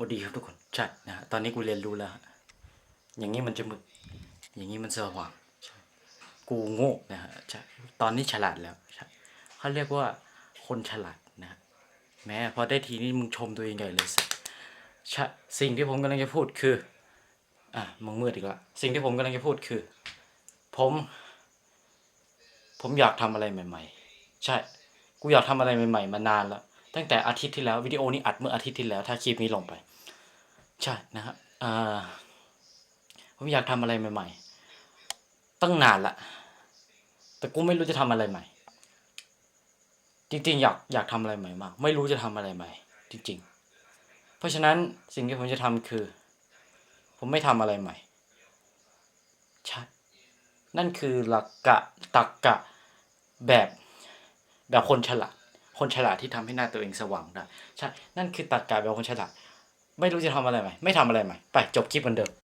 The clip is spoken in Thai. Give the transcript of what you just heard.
วัสดีครับทุกคน ใช่นะฮะตอนนี้กูเรียนรู้แล้ว อย่างนี้มันจะมืดอย่างนี้มันสว่างกูโง่นะฮะใช่ตอนนี้ฉลาดแล้วใช่เขาเรียกว่าคนฉลาดนะฮะแม้พอได้ทีนี้มึงชมตัวเองใหญ่เลยสัสใช่สิ่งที่ผมกำลังจะพูดคืออะมึงมืดอีกแล้วสิ่งที่ผมกำลังจะพูดคือ ผม ผมอยากทำอะไรใหม่ ๆ ใช่ กูอยากทำอะไรใหม่ ๆ มานานแล้ว ตั้งแต่อาทิตย์ที่แล้ววิดีโอนี้อัดเมื่ออาทิตย์ที่แล้ว ถ้าคลิปนี้ลงไป ใช่นะครับผมอยากทำอะไรใหม่ ๆ ตั้งนานละแต่กูไม่รู้จะทำอะไรใหม่ จริง ๆ อยากอยากทำอะไรใหม่มาก ไม่รู้จะทำอะไรใหม่ จริง ๆ เพราะฉะนั้นสิ่งที่ผมจะทำคือ ผมไม่ทำอะไรใหม่ ใช่ นั่นคือหลักกะตักกะแบบแบบคนฉลาด คนฉลาดที่ทำให้หน้าตัวเองสว่างได้ใช่นั่นคือตักกะแบบคนฉลาด ไม่รู้จะทำอะไรใหม่ไม่ทำอะไรใหม่ไปจบคลิปเหมือนเดิม